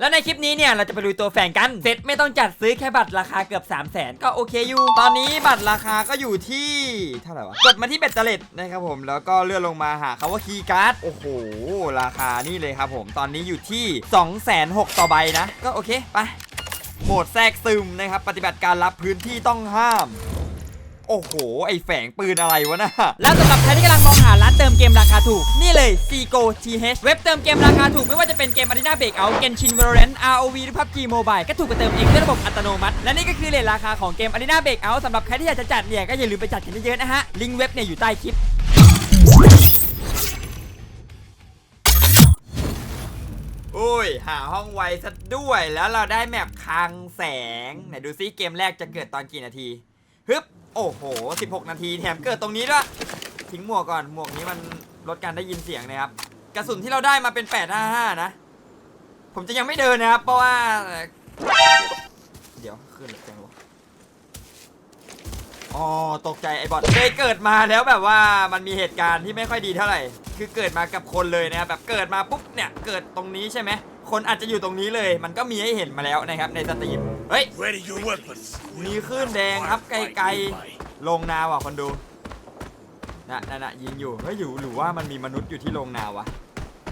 แล้วในคลิปนี้เนี่ยเราจะไปลุยตัวแฝงกันเซ็ตไม่ต้องจัดซื้อแค่บัตรราคาเกือบ 3 0 0แสนก็โอเคอยู่ ตอนนี้บัตรราคาก็อยู่ที่เท่าไหร่วะ กดมาที่เบ็ดเตล็ดนะครับผม แล้วก็เลื่อนลงมาหาคาว่าคีย์การ์ด โอ้โห ราคานี่เลยครับผม ตอนนี้อยู่ที่ 2 6 0 0 0ต่อใบนะ ก็โอเค ไป โหมดแทรกซึมนะครับ ปฏิบัติการรับพื้นที่ต้องห้าม โอ้โห ไอแฝงปืนอะไรวะนะแล้วสำหรับใครที่กำลังมองหาร้านเติมเกมราคาถูก นี่เลย c g o TH เว็บเติมเกมราคาถูกไม่ว่าจะเป็นเกม Arena Breakout Genshin Valorant ROV หรือ PUBG Mobile ก็ถูกไปเติมเองด้วยระบบอัตโนมัติ และนี่ก็คือเลทราคาของเกม Arena Breakout สำหรับใครที่อยากจะจัดเนี่ยก็อย่าลืมไปจัดกันเยอะๆนะฮะลิงก์เว็บเนี่ยอยู่ใต้คลิปโอ้ย หาห้องไวซะด้วยแล้วเราได้แมปคลังแสง ไหนดูซิเกมแรกจะเกิดตอนกี่นาที ฮึบ โอ้โห 16 นาทีแถมเกิดตรงนี้ด้วยทิ้งหมวกก่อนหมวกนี้มันลดการได้ยินเสียงนะครับ กระสุนที่เราได้มาเป็น 855 นะ ผมจะยังไม่เดินนะครับ เพราะว่า เดี๋ยวขึ้นจังวะอ๋อตกใจไอ้บอทเคยเกิดมาแล้วแบบว่ามันมีเหตุการณ์ที่ไม่ค่อยดีเท่าไหร่ คือเกิดมากับคนเลยนะครับแบบเกิดมาปุ๊บเนี่ยเกิดตรงนี้ใช่ไหม คนอาจจะอยู่ตรงนี้เลย มันก็มีให้เห็นมาแล้วนะครับในสตรีม เฮ้ย Ready your weapons. มีคลื่นแดงครับไกลๆลงนาว่ะคนดูนะนั่นนะยิงอยู่ เฮ้ยอยู่หรือว่ามันมีมนุษย์อยู่ที่โรงนาวะ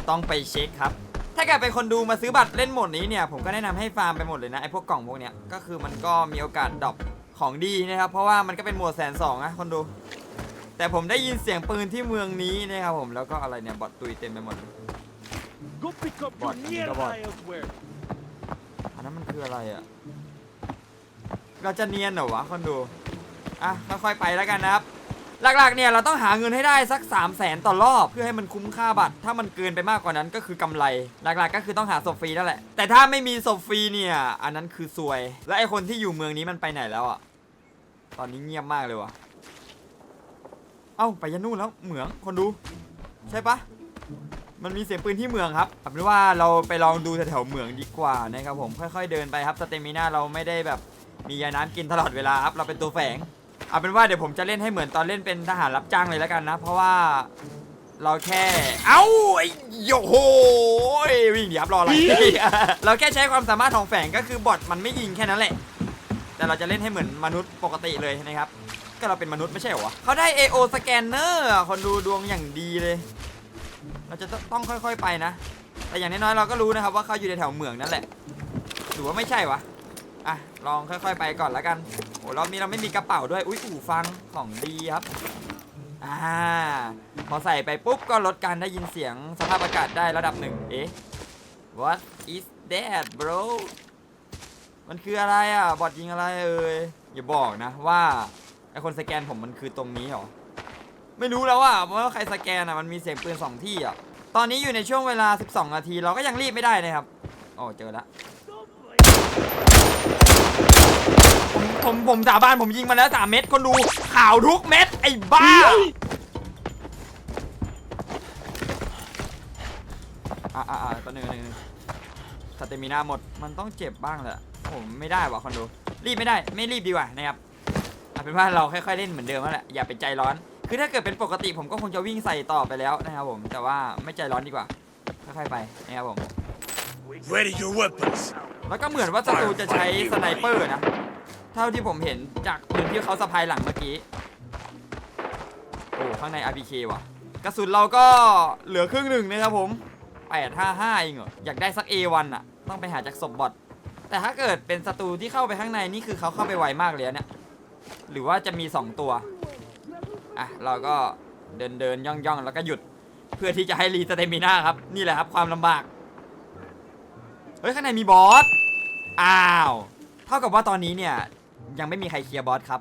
ต้องไปเช็คครับ ถ้าเกิดเป็นคนดูมาซื้อบัตรเล่นโหมดนี้เนี่ย ผมก็แนะนำให้ฟาร์มไปหมดเลยนะไอพวกกล่องพวกเนี้ย ก็คือมันก็มีโอกาสดรอปของดีนะครับ เพราะว่ามันก็เป็นโหมดแสนสองนะคนดู แต่ผมได้ยินเสียงปืนที่เมืองนี้นะครับผม แล้วก็อะไรเนี่ย บอทตุยเต็มไปหมด Go pick up What? your near Come on. elsewhere. อันนั้นมันคืออะไรอะ่ะเราจะเนียนเหรอวะคนดู อะค่อยๆไปแล้วกันนะครับ หลักๆเนี่ยเราต้องหาเงินให้ได้สัก 3 0 0แสนต่อรอบเพื่อให้มันคุ้มค่าบัตร ถ้ามันเกินไปมากกว่านั้นก็คือกำไร หลักๆก็คือต้องหาศพฟรีนั่นแหละ แต่ถ้าไม่มีศพฟรีเนี่ย อันนั้นคือซวย และไอคนที่อยู่เมืองนี้มันไปไหนแล้วอะ่ะตอนนี้เงียบมากเลยวะเอ้าไปยันนู่นแล้วเหมืองคนดู ใช่ปะ มันมีเสียงปืนที่เมืองครับเอาเป็นว่าเราไปลองดูแถวๆเมืองดีกว่านะครับผมค่อยๆเดินไปครับสเตมิน่าเราไม่ได้แบบมียาน้ำกินตลอดเวลาครับเราเป็นตัวแฝงเอาเป็นว่าเดี๋ยวผมจะเล่นให้เหมือนตอนเล่นเป็นทหารรับจ้างเลยแล้วกันนะ เพราะว่าเราแค่ เอ้าไอ้โยโหยวิ่งเดี๋ยวครับรออะไรเราแค่ใช้ความสามารถของแฝงก็คือบอทมันไม่ยิงแค่นั้นแหละ แต่เราจะเล่นให้เหมือนมนุษย์ปกติเลยนะครับ ก็เราเป็นมนุษย์ไม่ใช่เหรอเขาได้ AO สแกนเนอร์คนดูดวงอย่างดีเลย เราจะต้องค่อย ๆไปนะ แต่อย่างน้อยๆเราก็รู้นะครับว่าเขาอยู่ในแถวเมืองนั่นแหละ หรือว่าไม่ใช่วะ อะ ลองค่อยๆไปก่อนแล้วกัน โอ้รอบนี้เราไม่มีกระเป๋าด้วย อุ้ยอู่ฟังของดีครับ อ่า พอใส่ไปปุ๊บก็ลดการได้ยินเสียงสภาพอากาศได้ระดับหนึ่ง เอ๊ะ what is that bro มันคืออะไรอะ บอทยิงอะไรเอ่ย อย่าบอกนะว่าไอคนสแกนผมมันคือตรงนี้เหรอ ไม่รู้แล้วอ่าว่าใครสแกนอะมันมีเสียงปืนสองที่อะตอนนี้อยู่ในช่วงเวลา 12 นาที เราก็ยังรีบไม่ได้นะครับโอ้เจอละผมผมผมสาบานผมยิงมาแล้ว3เม็ดคนดูข่าวทุกเม็ดไอ้บ้าอะอะอะตัวหนึ่งหนึ่งสเตมินาหมดมันต้องเจ็บบ้างแหละผมไม่ได้ว่ะคนดูรีบไม่ได้ไม่รีบดีกว่านะครับเอาเป็นว่าเราค่อยๆเล่นเหมือนเดิมแล้วแหละอย่าไปใจร้อน คือถ้าเกิดเป็นปกติผมก็คงจะวิ่งใส่ต่อไปแล้วนะครับผม แต่ว่าไม่ใจร้อนดีกว่า ค่อยๆไปนะครับผม Ready your weapons. แล้วก็เหมือนว่าศัตรูจะใช้สไนเปอร์นะ เท่าที่ผมเห็นจากปืนที่เขาสะพายหลังเมื่อกี้ โอ้ข้างใน RPK ว่ะ กระสุนเราก็เหลือครึ่งหนึ่งนะครับผม 855เองเหรอ อยากได้สัก A1 อะ ต้องไปหาจากศพบอทแต่ถ้าเกิดเป็นศัตรูที่เข้าไปข้างในนี่คือเขาเข้าไปไวมากเลยอะเนี่ย หรือว่าจะมี 2 ตัว อะเราก็เดินเดินย่องย่องแล้วก็หยุด เพื่อที่จะให้รีสเตมิน่าครับ นี่แหละครับความลำบาก เฮ้ยข้างในมีบอส อ้าว เท่ากับว่าตอนนี้เนี่ยยังไม่มีใครเคลียร์บอสครับ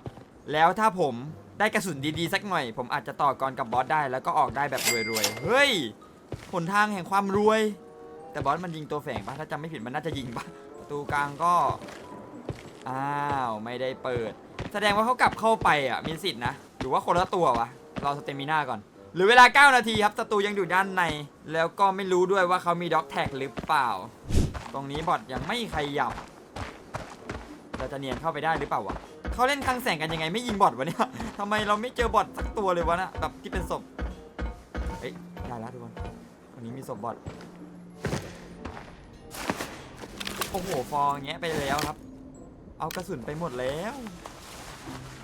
แล้วถ้าผมได้กระสุนดีๆสักหน่อย ผมอาจจะต่อกรกับบอสได้แล้วก็ออกได้แบบรวยๆ เฮ้ยหนทางแห่งความรวย แต่บอสมันยิงตัวแฝงปะถ้าจำไม่ผิดมันน่าจะยิงปะประตูกลางก็ อ้าว ไม่ได้เปิด แสดงว่าเขากลับเข้าไปอะมีสิทธินะ รือว่าคนละตัววะรอสเตมิน่าก่อน หรือเวลา 9 นาทีครับศัตรูยังอยู่ด้านใน แล้วก็ไม่รู้ด้วยว่าเขามีด็อกแท็กหรือเปล่า ตรงนี้บอทยังไม่ขยับเราจะเนียนเข้าไปได้หรือเปล่าวะเขาเล่นคลังแสงกันยังไงไม่ยิงบอทวะเนี่ยทำไมเราไม่เจอบอทสักตัวเลยวะนะแบบที่เป็นศพเฮ้ยได้แล้วทุกคนวันนี้มีศพบอทโอ้โหฟองแงะไปแล้วครับ เอากระสุนไปหมดแล้ว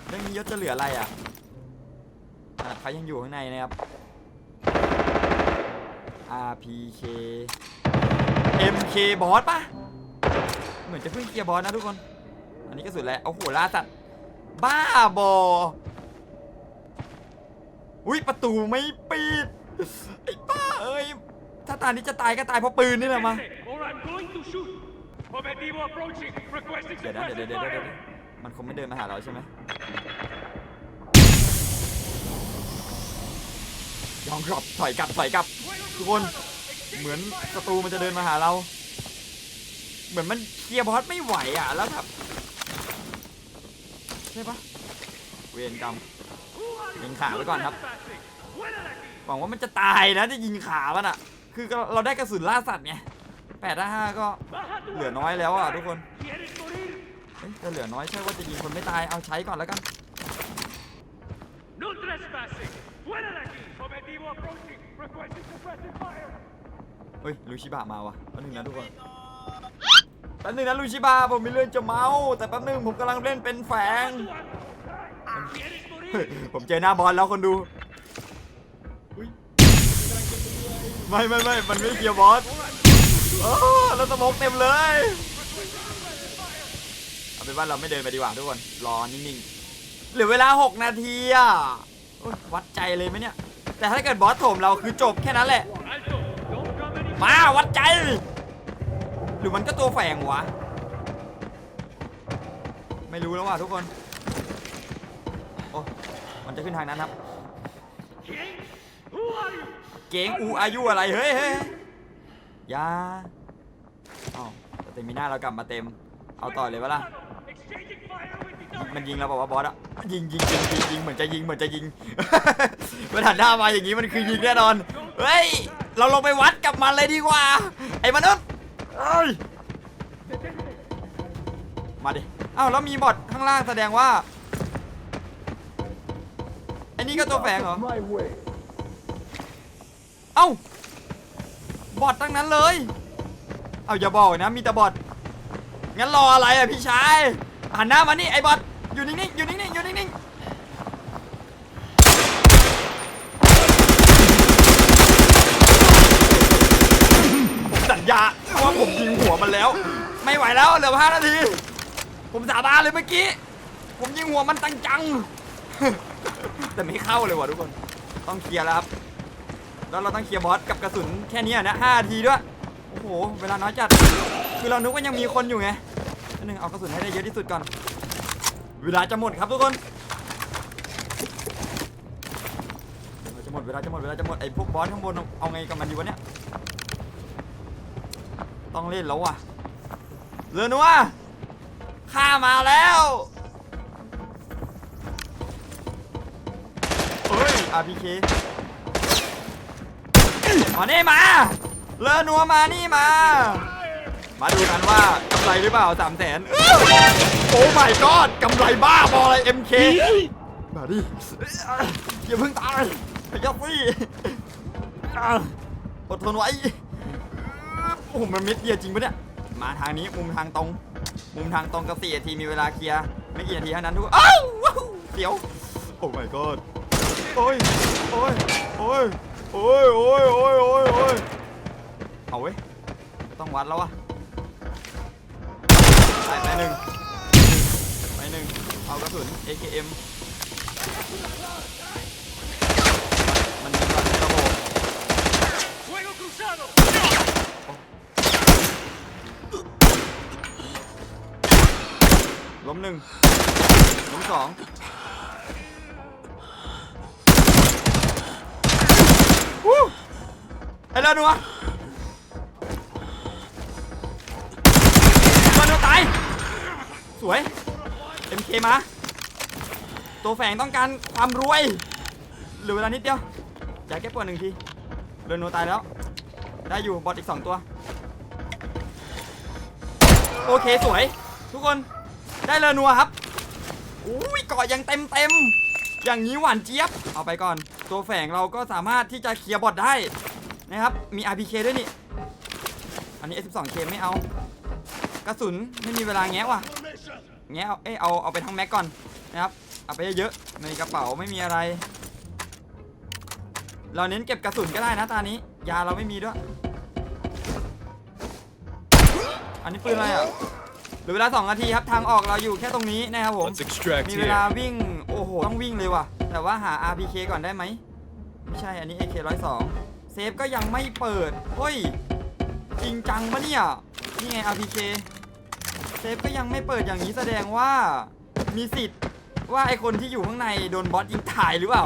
เรื่องนี้ยศจะเหลืออะไรอะอะ เขายังอยู่ข้างในนะครับ RPK MK บอสปะเหมือนจะเพิ่งเคลียร์บอสนะทุกคน อันนี้กระสุนแล้วโอ้โหล่าสัตว์ บ้าบอ อุ้ยประตูไม่ปิด ไอ้บ้าเอ้ย ถ้าตานี้จะตายก็ตายเพราะปืนนี่แหละมา Or I'm going to shoot. Objetivo approaching. Requesting เดี๋ยวนะเดี๋ยวเดี๋ยว suppressive เดี๋ยวเดี๋ยว fire. มันคงไม่เดินมาหาเราใช่ไหม ยอมกลับถอยกลับถอยกลับ ทุกคนเหมือนศัตรูมันจะเดินมาหาเรา เหมือนมันเคลียร์บอสไม่ไหวอะแล้วแบบใช่ปะเวรกรรมยิงขาไว้ก่อนครับหวังว่ามันจะตายนะจะยิงขามันอะ คือเราได้กระสุนล่าสัตว์ไงแปดห้าก็เหลือน้อยแล้วอะทุกคนจะเหลือน้อยใช่ว่าจะยิงคนไม่ตายเอาใช้ก่อนแล้วกัน เฮ้ยลูชิบะมาวะแป๊บนึงนะทุกคนแป๊บนึงนะลูชิบะผมมีเรื่องจะเมา แต่แป๊บนึงผมกำลังเล่นเป็นแฝงผมเจอหน้าบอลแล้วคนดูไม่ไม่ไม่มันไม่เกี่ยวบอสโอ้แล้วสโมกเต็มเลยเอาเป็นว่าเราไม่เดินไปดีกว่าทุกคน รอนิ่งๆเหลือเวลา 6 นาทีอะ โอ๊ยวัดใจเลยไหมเนี่ย แต่ถ้าเกิดบอสโถมเราคือจบแค่นั้นแหละ มาวัดใจ หรือมันก็ตัวแฝงวะ ไม่รู้แล้วว่ะทุกคน โอ้ มันจะขึ้นทางนั้นครับ เก๋งอูอายุอะไรเฮ้ยเฮ้ยยาอ๋อแต่เต็มมีหน้าเรากลับมาเต็ม เอาต่อเลยวะล่ะ มันยิงเราบอกว่าบอสอะยิงยิงยิงยิงยิงเหมือนจะยิงเหมือนจะยิง มันหันหน้ามาอย่างนี้มันคือยิงแน่นอน เฮ้ย เราลงไปวัดกับมันเลยดีกว่า ไอ้มนุษย์เอ้ยมาดิอ้าวแล้วมีบอทข้างล่างแสดงว่าไอ้นี่ก็ตัวแฝงเหรอ เอ้า บอทตั้งนั้นเลย เอาอย่าบอกนะมีแต่บอทงั้นรออะไรอะพี่ชายหันหน้ามานี่ไอ้บอท อยู่นิ่งๆอยู่นิ่งๆอยู่นิ่งๆผมสัญญาว่าผมยิงหัวมันแล้ว ไม่ไหวแล้วเหลือห้านาที ผมสาบานเลยเมื่อกี้ ผมยิงหัวมันตังจังแต่ไม่เข้าเลยว่ะทุกคน ต้องเคลียร์แล้วครับ แล้วเราต้องเคลียร์บอสกับกระสุนแค่นี้นะห้านาทีด้วย โอ้โห เวลาน้อยจัด คือเรานึกว่ายังมีคนอยู่ไงนึงเอากระสุนให้ได้เยอะที่สุดก่อน เวลาจะหมดครับทุกคนเวลาจะหมดเวลาจะหมดเวลาจะหมดไอ้พวกบอสข้างบนเอาไงกับมันดีวะเนี่ยต้องเล่นแล้วว่ะเรือนัวข้ามาแล้วเฮ้ย RPK มานี่มาเลอนัวมานี่มา มาดูกันว่ากำไรหรือเปล่าสามแสน โอ้ my god กำไรบ้าบออะไร MK มาดิอย่าเพิ่งตายพยับฟี่อดทนไว้โอ้โหมันเม็ดเดียวจริงปะเนี่ย มาทางนี้มุมทางตรง มุมทางตรงกับสี่นาทีมีเวลาเคลียร์ไม่กี่นาทีเท่านั้นทุกคนอ้าวว้าวเสียว โอ้ my god โอ้ยโอ้ยโอ้ยโอ้ยโอ้ยโอ้ยโอ้ยโอ้ยเอาเว้ยต้องวัดแล้ววะไปไปหนึ่งไปหนึ่ง เอากระสุน AKM มันยิงเราเป็นระบบล้มหนึ่งล้มสองวู้ไอ้เลิศนัวเลิศนัวตาย สวย MK มา ตัวแฝงต้องการความรวยเหลือเวลานิดเดียวจ่ายแก้ปวดหนึ่งทีเลิศนัวตายแล้ว ได้อยู่บอทอีกสองตัว โอเคสวย ทุกคนได้เลยนัวครับอุ้ยเกาะยังเต็มเต็มอย่างนี้หวานเจี๊ยบ เอาไปก่อน ตัวแฝงเราก็สามารถที่จะเคลียร์บอทได้นะครับ มี RPK ด้วยนี่ อันนี้ S12K ไม่เอา กระระสุนไม่มีเวลาแงะว่ะ แงะเอาเอ้ยเอาเอาไปทั้งแม็กก่อนนะครับเอาไปเยอะๆในกระเป๋าไม่มีอะไร เราเน้นเก็บกระสุนก็ได้นะตานี้ ยาเราไม่มีด้วย อันนี้ปืนอะไรอะเหลือเวลา2นาทีครับทางออกเราอยู่แค่ตรงนี้นะครับผม Let's extract มีเวลา here. วิ่งโอ้โหต้องวิ่งเลยว่ะ แต่ว่าหา RPK ก่อนได้ไหมไม่ใช่อันนี้ AK 102เซฟก็ยังไม่เปิดเฮ้ยจริงจังปะเนี่ยนี่ไง RPK เซฟก็ยังไม่เปิดอย่างนี้แสดงว่ามีสิทธิ์ว่าไอคนที่อยู่ข้างในโดนบอสยิงถ่ายหรือเปล่า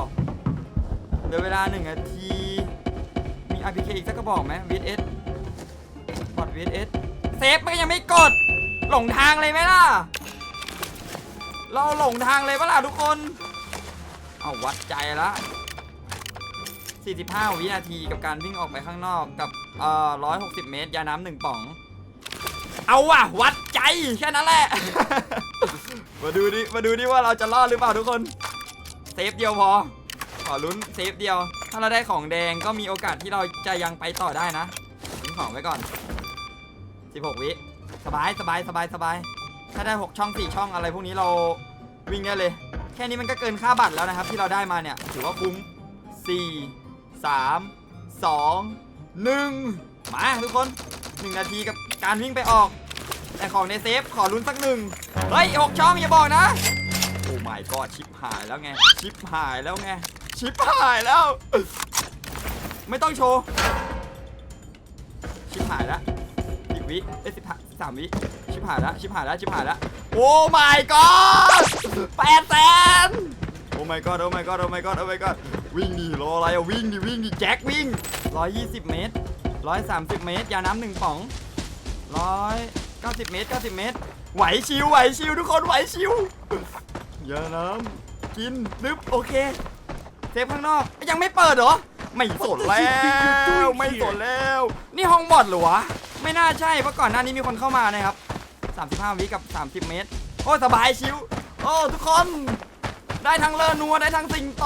เหลือเวลาหนึ่งนาที มี RPK อีกสักกระบอกไหม VS บอด VS เซฟมันก็ยังไม่กด หลงทางเลยไหมล่ะ เราหลงทางเลยปะล่ะทุกคน เอาวัดใจละ 45 วินาทีกับการวิ่งออกไปข้างนอกกับเอ่อ160 เมตร ยาน้ำหนึ่งป๋อง เอาว่ะวัดใจแค่นั้นแหละ มาดูดิมาดูดิว่าเราจะรอดหรือเปล่าทุกคนเซฟเดียวพอ ขอลุ้นเซฟเดียว ถ้าเราได้ของแดงก็มีโอกาสที่เราจะยังไปต่อได้นะทิ้งของไว้ก่อน 16 วิสบายสบายสบายสบายถ้าได้ 6 ช่อง 4 ช่องอะไรพวกนี้เราวิ่งได้เลย แค่นี้มันก็เกินค่าบัตรแล้วนะครับ ที่เราได้มาเนี่ย ถือว่าคุ้ม 4 3 2 1 มาทุกคน 1 นาทีกับ การวิ่งไปออก แต่ของในเซฟขอลุ้นสักหนึ่งเฮ้ย6ช่องอย่าบอกนะ โอ้ my god ชิปหายแล้วไง ชิปหายแล้วไง ชิปหายแล้ว ไม่ต้องโชว์ ชิปหายแล้วสิบวิเอ้ยสิบสามวิชิบหายแล้วชิบหายแล้วชิบหายแล้วโอ้ my god แปดแสนโอ้ my god โอ้ my god โอ้ my god โอ้ my god วิ่งดิรออะไรอะวิ่งดิวิ่งดิแจ็ควิ่ง 120 เมตร 130 เมตร ยาน้ำหนึ่งป๋อง 190เมตร90เมตร ไหวชิวไหวชิวทุกคนไหวชิวยาน้ำกินนึบโอเคเซฟข้างนอกยังไม่เปิดเหรอ ไม่สนแล้วไม่สนแล้ว นี่ห้องบอดเหรอวะไม่น่าใช่เพราะก่อนหน้านี้มีคนเข้ามานะครับ35วิกับ 30 เมตร โอ้สบายชิวโอ้ทุกคน ได้ทั้งเลอนัวได้ทั้งสิงโต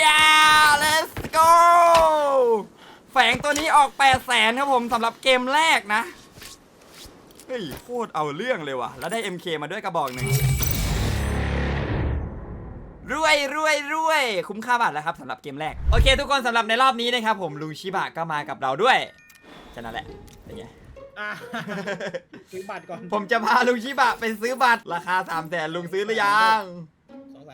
yeah let's go แฝงตัวนี้ออก8แสนครับผมสำหรับเกมแรกนะเฮ้ยโคตรเอาเรื่องเลยว่ะ แล้วได้ MK มาด้วยกระบอกหนึ่งรวยรวยรวยคุ้มค่าบัตรแล้วครับสำหรับเกมแรก โอเค ทุกคนสำหรับในรอบนี้นะครับผมลุงชิบะก็มากับเราด้วยแค่นั้นแหละเป็นไงอะซื้อบัตรก่อน ผมจะพาลุงชิบะไปซื้อบัตรราคา3 0 0แสนลุงซื้อหรือยังสองแส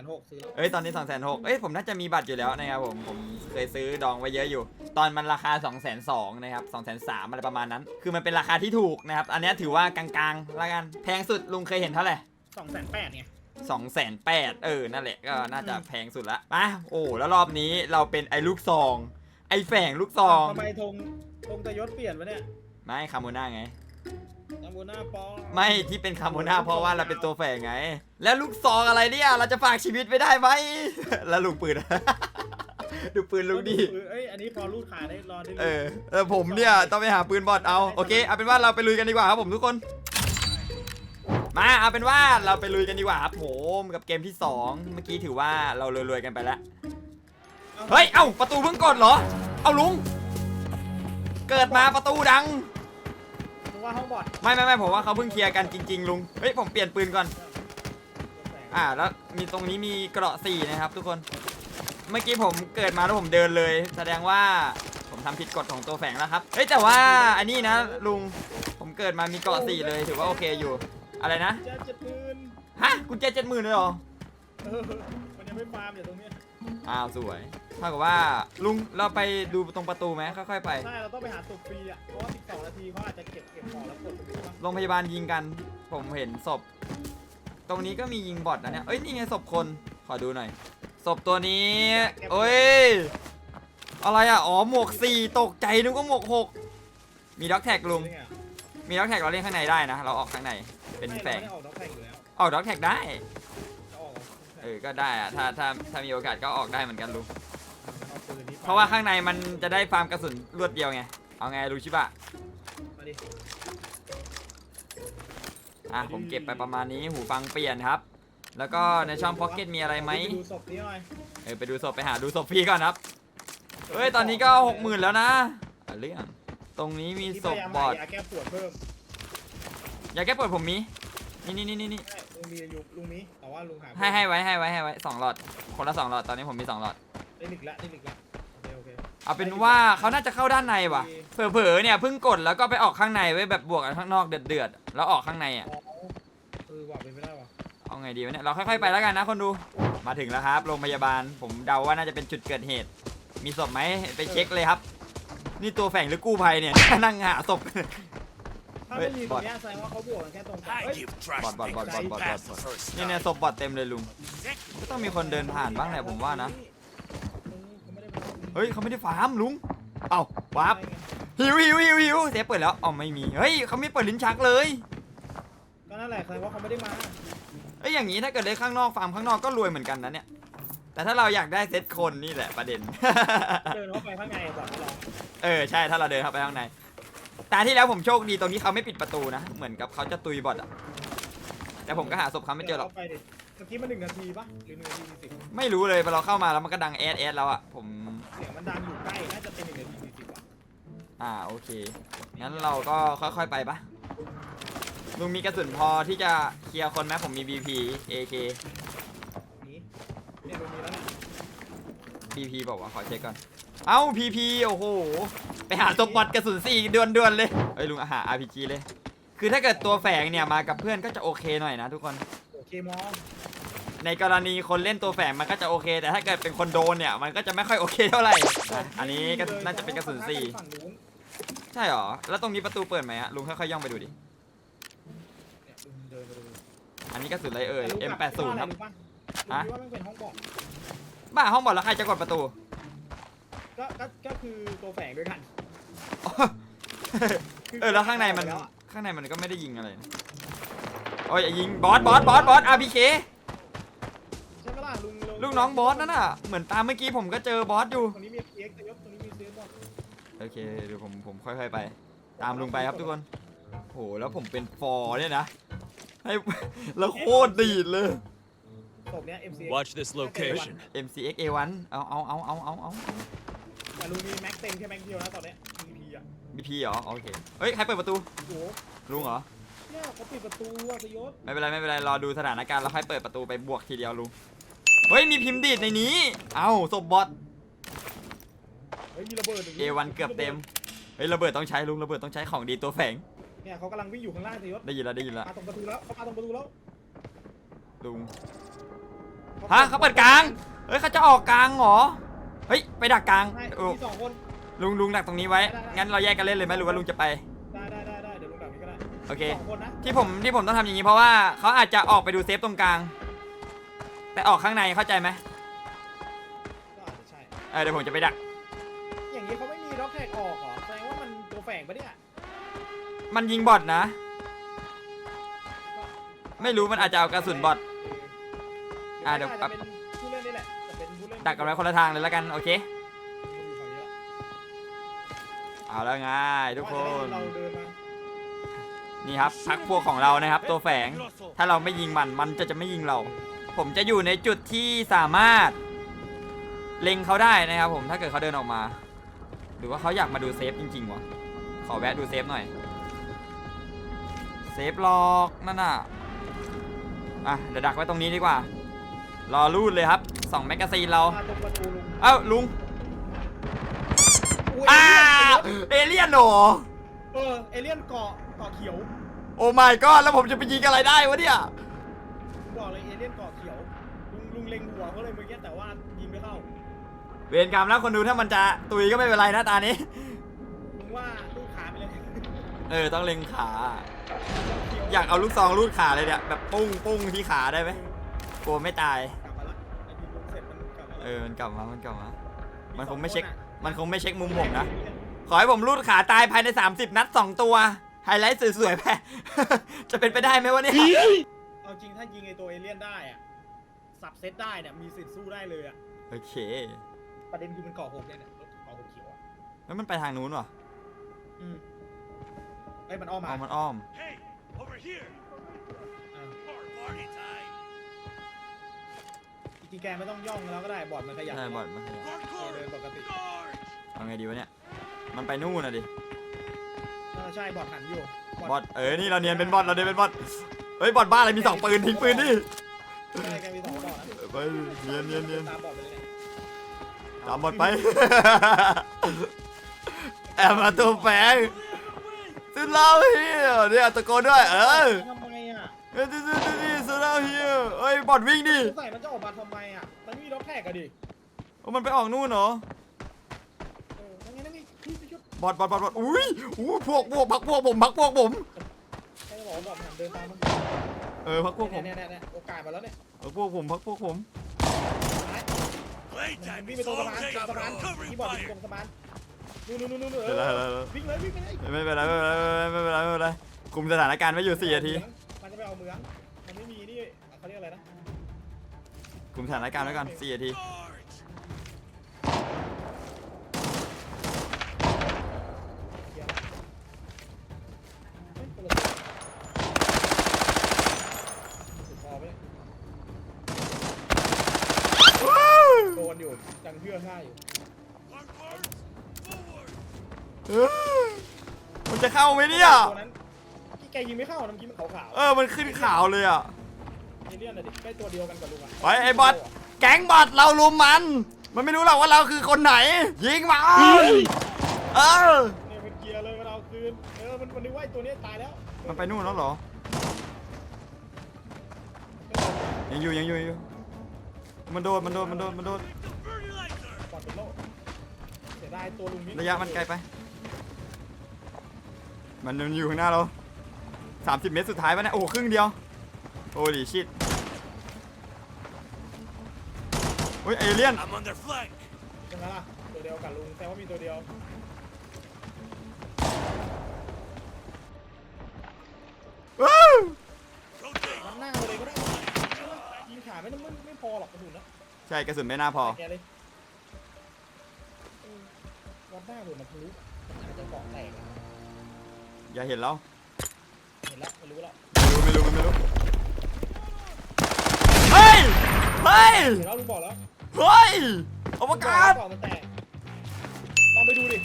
นหกซื้อแล้วเอ้ยตอนนี้2 6 0 0 0เอ้ยผมน่าจะมีบัตรอยู่แล้วนะครับผมผมเคยซื้อดองไว้เยอะอยู่ ตอนมันราคา 2 2 0 0 0นะครับ2 3 0 0อะไรประมาณนั้น คือมันเป็นราคาที่ถูกนะครับ อันเนี้ยถือว่ากลางๆแล้วกันแพงสุดลุงเคยเห็นเท่าไหร่สองแสนแปดไงสองแสนแปดเออ นั่นแหละก็น่าจะแพงสุดละมาโอ้แล้วรอบนี้เราเป็นไอ้ลูกซอง ไอ้แฝงลูกซองทำไมธงธงตะยศเปลี่ยนวะเนี่ยไม่คาโมน่าไง ตัมโบหน้าปอไม่ที่เป็นคาโมน่าเพราะว่าเราเป็นตัวแฝงไง แล้วลูกซองอะไรเนี่ย เราจะฝากชีวิตไม่ได้ไหม แล้วลูกปืน ดูปืนลูกดี เอ้ยอันนี้พอรูดขาได้รอได้เออเออผมเนี่ยต้องไปหาปืนบอดเอาโอเคเอาเป็นว่าเราไปลุยกันดีกว่าครับผมทุกคน มาเอาเป็นว่าเราไปลุยกันดีกว่าครับผมกับเกมที่สองเมื่อกี้ถือว่าเรารวยๆกันไปแล้วเฮ้ยเอ้าประตูเพิ่งกดเหรอ เอาลุง เกิดมาประตูดังเพราะ ว่าห้องบอดไม่ไม่ไม่ผมว่าเขาเพิ่งเคลียร์กันจริง ๆ ลุง เฮ้ยผมเปลี่ยนปืนก่อน อ่าแล้วมีตรงนี้มีเกราะสี่นะครับ ทุกคน เมื่อกี้ผมเกิดมาแล้วผมเดินเลย แสดงว่าผมทำผิดกฎของตัวแฝงแล้วครับ เฮ้ยแต่ว่าอันนี้นะลุงผมเกิดมามีเกราะสี่เลยถือว่าโอเคอยู่ อะไรนะจะจะปืนฮะกุญแจเจ็ดหมื่นเลยเหรอเออมันยังไม่ฟาร์มอยู่ตรงเนี้ย อ้าวสวยเท่ากับว่าลุงเราไปดูตรงประตูไหมค่อยๆไป ใช่เราต้องไปหาตุกฟรีอะเพราะว่า12นาทีเขาอาจจะเก็บเก็บของแล้วกดฟรีบ้างโรงพยาบาลยิงกัน ผมเห็นศพ ตรงนี้ก็มียิงบอทนะเนี่ย เอ้ยนี่ไงศพคน ขอดูหน่อย ศพตัวนี้ เอ้ย อะไรอะ อ๋อหมวกสี่ตกใจนึกว่าหมวกหกมีด็อกแท็กลุงได้ไงอะมีด็อกแท็กเราเล่นข้างในได้นะ เราออกข้างใน เป็นไม่แฝงราไม่ได้ออกด็อกแทงอยู่แล้ว ออกด็อกแท็กได้จะออกเออก็ได้อะถ้าถ้าถ้ามีโอกาสก็ออกได้เหมือนกันลุงเอาปืนนี้ไปเพราะว่าข้างในมันจะได้ฟาร์มกระสุนรวดเดียวไงเอาไงลุงชิบะมาดิอะผมเก็บไปประมาณนี้หูฟังเปลี่ยนครับ แล้วก็ในช่องพ็อกเก็ตมีอะไรไหมปดูศพนี้หน่อยเออไปดูศพไปหาดูศพพี่ก่อนครับเฮ้ยตอนนี้ก็หกหมื่นแล้วนะอะเรื่องตรงนี้มีที่ศพพยายามบหาอดยาแก้ปวดเพิ่มอย่าแก้ปวดผมมีนี่นี่นี่นี่นี่ใช่ ลุงมีอยู่ลุงมีแต่ว่าลุงหาให้ให้ไว้ให้ไว้ให้ไว้สองหลอด คนละสองหลอดตอนนี้ผมมีสองหลอด ได้หนึ่งละได้หนึ่งละโอเคโอเค เอาเป็นว่าเขาน่าจะเข้าด้านในว่ะ เผลอๆเนี่ยเพิ่งกดแล้วก็ไปออกข้างในไว้แบบบวกกันข้างนอกเดือดๆแล้วออกข้างในอะอ๋อเออว่าเป็นไม่ได้ว่ะเอาไงดีวะเนี่ยเราค่อยๆไปแล้วกันนะคนดูมาถึงแล้วครับโรงพยาบาล ผมเดาว่าน่าจะเป็นจุดเกิดเหตุ มีศพไหมไปเช็คเลยครับ นี่ตัวแฝงหรือกู้ภัยเนี่ยนั่งหาศพ ถ้าเฮ้ยไม่มีบตรอทงเนี้ยแสดงว่าเขาบวกกันแค่ตรงกลาง I เฮ้ย give trash Bot, bot, bot, pickers bot, bot, pass bot, bot. first เนี่ยเนี่ยศพบอดเต็มเลยลุงก็ต้องมีคนเดินผ่านบ้างแหละผมว่านะเฮ้ยเขาไม่ได้ฟาร์มลุงเอ้าวับหิวหิวหิวหิวเซฟเปิดแล้วอ๋อไม่มีเฮ้ยเขาไม่เปิดลิ้นชักเลยก็นั่นแหละแสดงว่าเขาไม่ได้มาเอ้ยอย่างนี้ถ้าเกิดได้ข้างนอกฟาร์มข้างนอกก็รวยเหมือนกันนะเนี่ยแต่ถ้าเราอยากได้เซตคนนี่แหละประเด็น เดินเข้าไปข้างในบอกเขาลองเออใช่ถ้าเราเดินเข้าไปข้างใน ตาที่แล้วผมโชคดีตรงนี้เขาไม่ปิดประตูนะ เหมือนกับเขาจะตุยบอทอะแต่ผมก็หาศพเขาไม่เจอหรอกดินข้าไปดิเมื่อกี้มันหนึ่งนาทีปะหรือหนึ่งนาทีสี่สิบไม่รู้เลยพอเราเข้ามาแล้วมันก็ดังแอดแอดแล้วอะผม เสียงมันดังอยู่ใกล้ น่าจะเป็นหนึ่งนาทีสี่สิบว่ะอ่าโอเค งั้นเราก็ค่อยๆไปปะลุงมีกระสุนพอที่จะเคลียร์คนไหมผมมี BP AK นี้เนี่ยลุงมีแล้ว เนี่ย BP บอกว่าขอเช็คก่อน เอ้า PP โอ้โห ไปหาตัวบอดกระสุนสี่ด่วนๆเลยเอ้ยลุงหา RPG เลย คือถ้าเกิดตัวแฝงเนี่ยมากับเพื่อนก็จะโอเคหน่อยนะทุกคน โอเคมองในกรณีคนเล่นตัวแฝงมันก็จะโอเค แต่ถ้าเกิดเป็นคนโดนเนี่ยมันก็จะไม่ค่อยโอเคเท่าไหร่นะอันนี้ก็น่าจะเป็นกระสุนสี่ฝั่งนู้นใช่หรอ แล้วตรงนี้ประตูเปิดไหมฮะลุงค่อยๆย่องไปดูดิ เนี่ยลุงเดินไปดูอันนี้กระสุนอะไรเอ่ยแต่ลุง M80 ครับว่าอะไรู้ปะฮะลุงคิดว่ามันเป็นห้องบอก บ้าห้องบอดแล้วใครจะกดประตูก็ก็ก็คือตัวแฝงด้วยกันเออแล้วข้างในมันแล้วอะข้างในมันก็ไม่ได้ยิงอะไรนะโอ้ยอย่ายิงบอสบอสบอสบอส RPK ใช่ไหมล่ะลุงเร็วลูกน้องบอสนั่นน่ะเหมือนตามเมื่อกี้ผมก็เจอบอสอยู่ตรงนี้มีเอ็กซ์แต่ยศตรงนี้มีเซฟบอลโอเคเดี๋ยวผมผมค่อยๆไป ตามลุงไปครับทุกคนโหแล้วผมเป็นฟอร์เนี่ยนะให้ แล้วโคตรดีดเลย ศพเนี้ย MC Watch this location. MCX A1 เอาเอาเอาเอาเอาเอาแต่ลุงมีแม็กเต็มแค่แม็กเดียวนะตอนเนี้ย EP อะ BP เหรอโอเคเฮ้ยใครเปิดประตูโอ้โหลุงเหรอเนี่ยเขาปิดประตูอะสยศไม่เป็นไรไม่เป็นไรรอดูสถานการณ์แล้วค่อยเปิดประตูไปบวกทีเดียวลุงเฮ้ยมีพิมพ์ดีดในนี้ เอ้าศพบอสเฮ้ยมีระเบิดย่าง A1 เกือบเต็มเฮ้ยระเบิดต้องใช้ลุงระเบิดต้องใช้ของดีตัวแฝงเนี่ยเขากำลังวิ่งอยู่ข้างล่างสยศได้ยินแล้วได้ยินแล้วมาตรงประตูแล้วเขามาตรงประตูแล้วลุง ฮะเขาเปิดกลาง เฮ้ยเขาจะออกกลางเหรอ เฮ้ยไปดักกลางใช่เออมีสองคน ลุงลุงดักตรงนี้ไว้งั้นเราแยกกันเล่นเลยไหมหรือว่าลุงจะไป ได้ได้ได้ได้เดี๋ยวลุงแบบนี้ก็ได้โอเค สองคนนะที่ผมที่ผมต้องทำอย่างนี้เพราะว่าเขาอาจจะออกไปดูเซฟตรงกลาง แต่ออกข้างในเข้าใจไหมก็อาจจะใช่ เออเดี๋ยวผมจะไปดัก อย่างนี้เขาไม่มีล็อกแท็กออกเหรอ แสดงว่ามันตัวแฝงปะเนี่ยมันยิงบอทนะ ไม่รู้มันอาจจะเอากระสุนบอท อะเดี๋ยวอาจจะเป็นผู้เล่นนี่แหละแต่เป็นผู้เล่นดักกันไว้คนละทางเลยแล้วกัน โอเคอยู่ฝั่งนี้แล้วเอาแล้วไงทุกคน เราเดินมานี่ครับพักพวกของเรานะครับ ตัวแฝง ถ้าเราไม่ยิงมันมันจะจะไม่ยิงเรา ผมจะอยู่ในจุดที่สามารถ เล็งเขาได้นะครับผมถ้าเกิดเขาเดินออกมา หรือว่าเขาอยากมาดูเซฟจริงๆวะขอแวะดูเซฟหน่อย เซฟหลอกนั่นน่ะอะเดี๋ยวดักไว้ตรงนี้ดีกว่า รอรูดเลยครับสองแมกกาซีนเรา มาตรงประตูลุงเอ้าลุงอุ้ยอ้าเอเลี่ยนเอเลี่ยนเหรอเออเอเลี่ยนเกาะเกาะเขียวโอ้ my god แล้วผมจะไปยิงอะไรได้วะเนี่ยผมบอกเลยเอเลี่ยนเกาะเขียวลุงลุงเล็งหัวเขาเลยเมื่อกี้แต่ว่ายิงไม่เข้าเวรกรรมแล้วคนดูถ้ามันจะตุยก็ไม่เป็นไรนะตานี้ ลุงว่าลูกขาไปเลยเออต้องเล็งขา เขีวอยากเอาลูกซองรูดขาเลยเนี่ยแบบปุ้งปุ้งที่ขาได้ไหมก ลัวไม่ตาย กลับมาละไอ้ยิงลุงเสร็จมันกลับมาละเออ มันกลับมา มันกลับมา มันคงสอไม่เช็คนอะมันคงไม่เช็คมุมผมนะ ขอให้ผมรูดขาตายภายใน 30 นัด 2 ตัว ไฮไลท์สวยๆแพจะเป็นไปได้ไหมวะเนี่ย เอาจริงถ้ายิงไอตัวเอเลี่ยนได้อะสับเซตได้เนี่ยมีสิทธิ์สู้ได้เลยอะโอเค ประเด็นคือมันเกาะหกเนี่ยเนี่ยรถเกาะหกเขียวอะแล้วมันไปทางนู้นวะอืมไอ้ยมันอ้อมมาเอามันอ้อม Hey, over here. อะ More party time. จริงๆแกไม่ต้องย่องแล้วก็ได้บอร์ดมันขยับใช่บอดมันขยับ Guard เออเดิน court. ปกติ Guard. เอาไงดีวะเนี่ย มันไปนู่นน่ะดิอใช่บอดหันอยู่บอทเออนี่เราเนียนเป็นบอทเราเนียนเป็นบอทเฮ้ยบอทบ้าอะไรมีสองปืนทิ้งปืนดิใช่แกมีสองบอดนะไปเนียนเนียนเนียนตามบอดไปเลยเนี่ยตามบอทไป แอบมาตัวแฝงสุดเล่าเฮียเนี่ยตะโกนด้วยเออทำไมอะ เฮ้ยนี่นี่นี่สุดเล่าเฮียเฮ้ยบอทวิ่งดิสงสัยมันจะออกมาทำไมอะ มันไม่มีรถแท็กอะดิโอ้มันไปออกนู่นเหรอ เออนั่นไงนั่นไงพี่พี่ชุบบอทบอทบอทบอทอุ้ยอู้พวกพวกพักพวกผมพักพวกผม ใครจะบอกว่าบอดหันเดินตามมันเออพักพวกผมเนี่ยเนี่ยเนี่ยโอกาสมาแล้วเนี่ยพักพวกผมพักพวกผมมัน Playtime วิ่ง is ไปตรงสะพาน okay. ตรงสะพาน Covering ที่บอดวิ่ง fire. ตรงสะพานนู่นนู่นนู่นนู่นเอเดี๋ยวนะอเดี๋ยวนะ วิ่งเลยวิ่งไปเลยไม่เป็นไรไม่เป็นไรไม่เป็นไรไม่เป็นไรคุมสถานการณ์ไว้อยู่สี่นาทีมันจะไปเอาเมือง คุมสถานการณ์ไว้ก่อนสี่นาที Charge. เดี๋ยวเฮ้ยคนละสุดพอไหมโดนอยู่จังเพื่อฆ่าอยู่ Hard words. Forward. เอ้ยมันจะเข้าไหมเนี่ย ตัวนั้นที่แกยิงไม่เข้านะเมื่อกี้มันขาวเออ มันขึ้นขาวเลยอะๆ เอเลี่ยนน่ะดิใกล้ตัวเดียวกันกับลุงอะไปไอ้บอทแก๊งบอทเราลุมมัน มันไม่รู้หรอกว่าเราคือคนไหน ยิงมาเออเนี่ยมันเกียร์เลยมันเอาคืน เออ มันมันนึกว่าไอ้ตัวเนี้ยตายแล้วมันไปนู่นแล้วเหรอ ยังอยู่ยังอยู่ยังอยู่มันโดนมันโดนมันโดนมันโดน The fertilizer. ก่อนเป็นโลกเสียดายตัวลุงนี่ระยะมันไกลไปมันมันอยู่ข้างหน้าเรา 30 เมตรสุดท้ายปะเนี่ยโอ้โหครึ่งเดียวโอ้ดิชิต เฮ้ยเอเลี่ยน I'm on their flank. ใช่ไหมล่ะตัวเดียวกับลุงแต่ว่ามีตัวเดียวว้าว Rotate. มันหน้ามาเลยก็ได้ยิงขาไม่ต้องไม่ไม่พอหรอกกระสุนนะใช่กระสุนไม่น่าพอ แกเลยเออวัดหน้าเลยมันทะลุอาจจะเกาะแตกอะอย่าเห็นเราเห็นแล้วไม่รู้แล้วไม่รู้ไม่รู้ไม่รู้เฮ้ยเฮ้ย เห็นแล้วลุงบอกแล้ว เฮ้ยอวกาศเกาะมันแตกลองไปดูดิ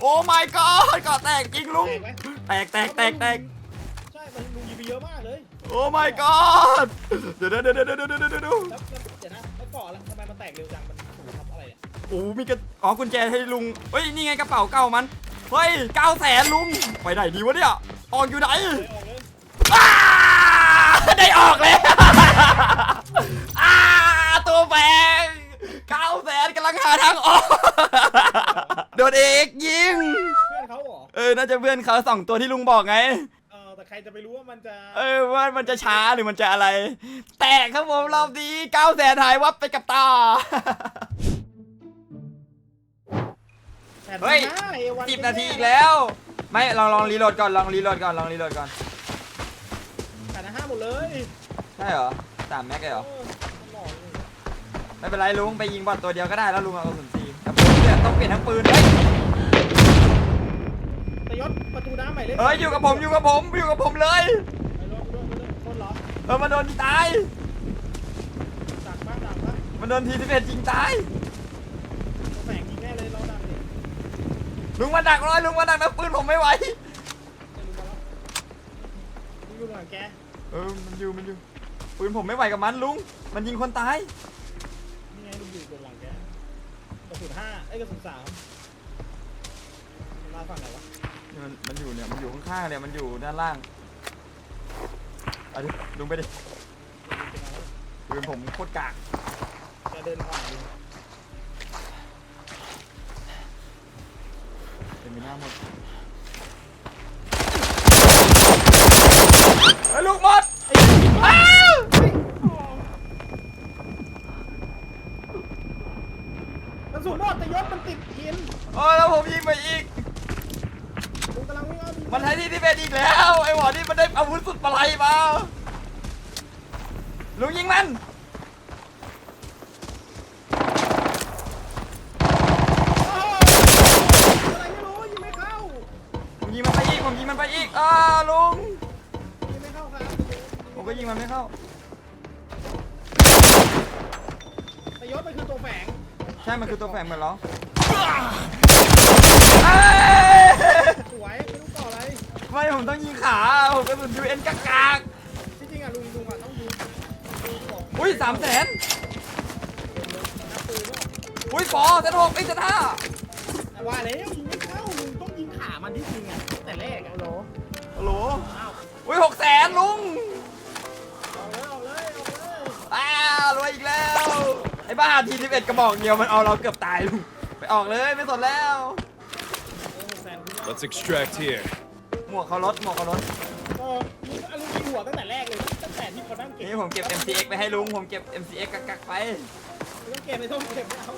โอ้ my god เกาะแตกจริงลุงแตกไหมแตกแตกแตกแตกใช่ มันลุงยิงไปเยอะมากเลยโอ้ my god เดี๋ยวเดี๋ยวเดี๋ยวเดี๋ยวเดี๋ยวเดี๋ยวเดี๋ยวแล้วแล้วเดี๋ยวนะแล้วเกาะแล้วทำไมมันแตกเร็วจัง มันถูกทำอะไรเนี่ยโอ้มีกระอ๋อกุญแจให้ลุงเฮ้ย นี่ไงกระเป๋าเก่ามัน เฮ้ยเก้าแสนลุง ไปไหนดีวะเนี่ย ออกอยู่ไหนเลยออกเลยอ้าได้ออกเลยอ้าตัวแบง เก้าแสนกำลังหาทางออก โดนเอกยิง เพื่อนเขาเหรอ เออ น่าจะเพื่อนเขาสองตัวที่ลุงบอกไง เออแต่ใครจะไปรู้ว่ามันจะเออว่ามันจะช้าหรือมันจะอะไร แตกครับผมรอบนี้เก้าแสนหายวับไปกับตาแต่เฮ้ยห้าเอวันสิบนาทีอีกแล้ว ไม่ลองลองรีโหลดก่อนลองรีโหลดก่อนลองรีโหลดก่อนแต่ห้าหมดเลยใช่เหรอสามแม็กเลยเหรอเออมันหล่อเลย ไม่เป็นไรลุงไปยิงบอลตัวเดียวก็ได้แล้วลุงเอากระสุนซีแต่ปืนเนี่ยต้องเปลี่ยนทั้งปืนเฮ้ยแต่ยศประตูน้ำใหม่เล็กเฮ้ยอยู่กับผมอยู่กับผมอยู่กับผมเลยไปลงไปลงไปลงคนเหรอเออมันโดนตายดักมากดักมากมันโดนทีสิบเอ็ดยิงตายตัวแฝงยิงแน่เลยเราดักเลยลุงมาดักเลยลุงมาดักนะปืนผมไม่ไหวไม่รู้มาแล้วมึงอยู่หลังแก เออมันอยู่มันอยู่ปืนผมไม่ไหวกับมันลุงมันยิงคนตาย กระสุนสามมันมาฝั่งไหนวะนี่มันมันอยู่เนี่ย มันอยู่ข้างๆเนี่ย มันอยู่ด้านล่างเอาดิลุงไปดิปืนผมโคตรกากแกเดินผ่านอยู่เป็นไม่น่าหมดไอ้ยลูกหมดอ้าว กระสุนหมดแต่ยศมันติดหิน โอ้ยแล้วผมยิงไปอีก กูกำลังวิ่งเอา มันให้ที่ที่เป็นอีกแล้ว ไอ้หมอนี่มันได้ อาวุธสุดปลายมาลุงยิงมัน อะไรไม่รู้ยิงไม่เข้าผมยิงมันไปอีก ผมยิงมันไปอีก อ้าลุง ยิงไม่เข้าครับผมก็ยิงมันไม่เข้า แต่ยศมันคือตัวแฝงใช่ มันคือตัวแฝงเหมือนเราเอ้ยสวยไม่รู้ต่ออะไร ไม่ผมต้องยิงขา ผมกระสุนยูเอ็นกากากจริงๆอะลุงลุงอะต้องยิงลุงบอกอุ้ยสามแสนนับปืนว่าอุ้ยฟอเซตหกไอ้เซตห้าว่าแล้วยิงไม่เข้าลุงต้องยิงขามันที่จริงอะแต่แรกอะโหลฮัลโหลอ้าวอุ้ยหกแสนลุงเอาเลยเอาเลยเอาเลยอ้ารวยอีกแล้ว ไอ้บ้าทีสิบเอ็ดกระบอกเดียวมันเอาเราเกือบตายลุงไปออกเลยไม่สนแล้วเออแซน Let's extract here. หมวกเขาลดหมวกเขาลด นั่งเก็บนี่ผมเก็บ MCX ไปให้ลุง ผมเก็บ MCX กักๆไป ไม่ต้องเก็บไม่ต้องเก็บไม่เอา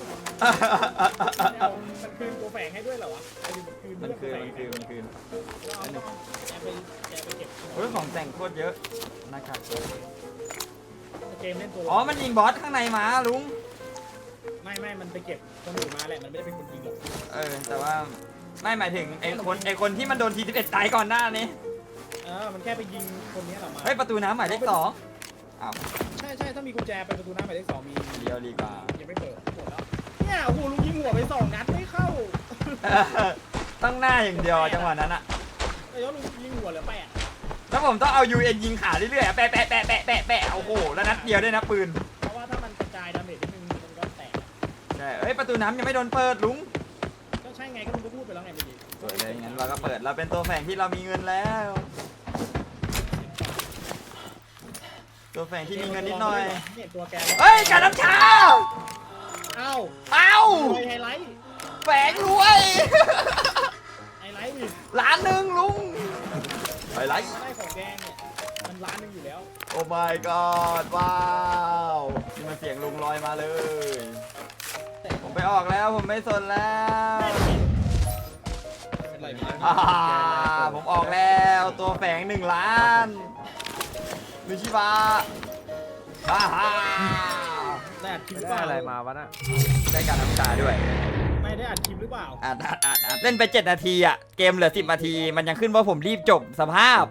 ไม่เอามันคืนตัวแฝงให้ด้วยเหรอวะไอ้นี่มันคืน มันคือมันคือมันคือเอาเอาแกไปแกไปเก็บเฮ้ยของแต่งโคตรเยอะนะครับ เกมเล่นตัวอ๋อ มันยิงบอสข้างในมาลุง ไม่ไม่มันไปเก็บคนอื่นมาแหละมันไม่ได้เป็นคนยิงหรอกเออ แต่ว่าไม่หมายถึงไอ้คนไอ้คนที่มันโดนทีสิบเอ็ดตายก่อนหน้านี้ เออมันแค่ไปยิงคนนี้เหรอมาเฮ้ย ประตูน้ำหมายเลขสอง อ้าวใช่ใช่ถ้ามีกุญแจไปประตูหน้าหมายเลขสองมีเดียวดีกว่ายังไม่เปิดหมดแล้วเนี่ยโอ้โหลุงยิงหัวไปสองนัดไม่เข้าต้องหน้าอย่างเดียวจังหวะนั้นอะไอ้ยอดลุงยิงหัวเหลือแปดแล้วผมต้องเอา UN ยิงขาเรื่อยๆอะแปะแปะแปะแปะแปะแปะโอ้โหแล้วนัดเดียวด้วยนะปืนเพราะว่าถ้ามันกระจายดาเมจนิดนึงมันก็แตกใช่เอ้ยประตูน้ำยังไม่โดนเปิดลุงก็ใช่ไงก็ลุงก็พูดไปแล้วไงเมื่อกี้เปิดเลยงั้นเราก็เปิดเราเป็นตัวแฝงที่เรามีเงินแล้ว ตัวแฝงที่มีเงินนิดหน่อย เนี่ยตัวแกเฮ้ยการน้ำชา เอ้าเอ้า รวยไฮไลท์ แฝงรวย ไฮไลท์นี่ล้านหนึ่งลุง ไปไลท์ได้ของแกเนี่ย มันล้านหนึงอยู่แล้ว โอ้ my god ว้าวนี่มันเสียงลุงลอยมาเลย ผมไปออกแล้วผมไม่สนแล้วเป็นไรไหมอ่าผมออกแล้วตัวแฝงหนึ่งล้าน มิชิบะฮ่าฮ่าได้อัดคลิปหรือได้เปล่าอะไรมาวะน่ะได้การน้ำตาด้วย ไม่ได้อัดคลิปหรือเปล่า อะอะอะอะเล่นไป 7 นาทีอะ เกมเหลือ 10 นาที มันยังขึ้นว่าผมรีบจบสภาพ